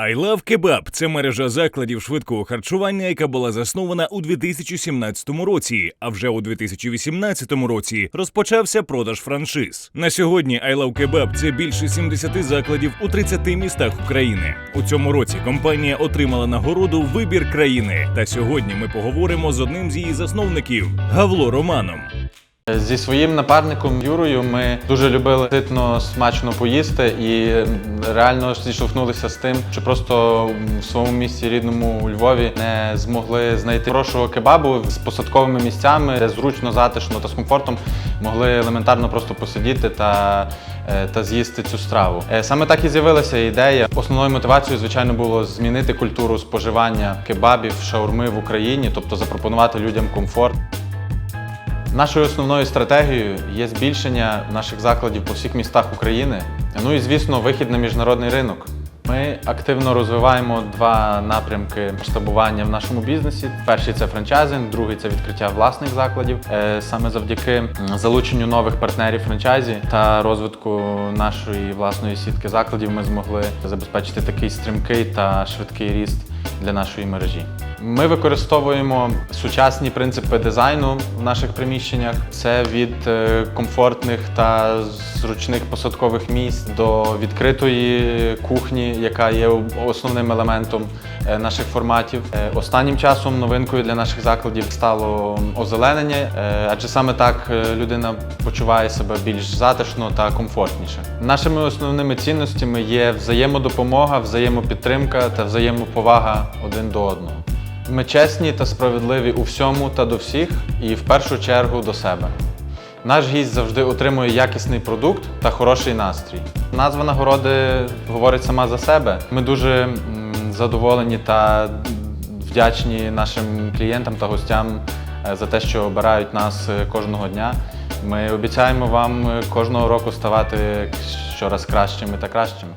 I Love Kebab – це мережа закладів швидкого харчування, яка була заснована у 2017 році. А вже у 2018 році розпочався продаж франшиз. На сьогодні I Kebab – це більше 70 закладів у 30 містах України. У цьому році компанія отримала нагороду Вибір країни. Та сьогодні ми поговоримо з одним з її засновників Гавло Романом. Зі своїм напарником Юрою ми дуже любили ситно смачно поїсти і реально зіштовхнулися з тим, що просто в своєму місті рідному у Львові не змогли знайти хорошого кебабу з посадковими місцями, де зручно, затишно та з комфортом могли елементарно просто посидіти та, е, та з'їсти цю страву. Е, Саме так і з'явилася ідея. Основною мотивацією, звичайно, було змінити культуру споживання кебабів, шаурми в Україні, тобто запропонувати людям комфорт. Нашою основною стратегією є збільшення наших закладів по всіх містах України. Ну і звісно, вихід на міжнародний ринок. Ми активно розвиваємо два напрямки масштабування в нашому бізнесі. Перший це франчайзинг, другий це відкриття власних закладів. Е, Саме завдяки залученню нових партнерів франчайзі та розвитку нашої власної сітки закладів ми змогли забезпечити такий стрімкий та швидкий ріст для нашої мережі. Ми використовуємо сучасні принципи дизайну в наших приміщеннях. Це від е, комфортних та зручних посадкових місць до відкритої кухні, яка є основним елементом е, наших форматів. Е, Останнім часом новинкою для наших закладів стало озеленення, адже саме так людина почуває себе більш затишно та комфортніше. Нашими основними цінностями є взаємодопомога, взаємопідтримка та взаємоповага один до одного. Ми чесні та справедливі у всьому та до всіх, і в першу чергу до себе. Наш гість завжди отримує якісний продукт та хороший настрій. Назва нагороди говорить сама за себе. Ми дуже задоволені та вдячні нашим клієнтам та гостям е, за те, що обирають нас е, кожного дня. Ми обіцяємо вам е, кожного року ставати щораз кращими та кращими.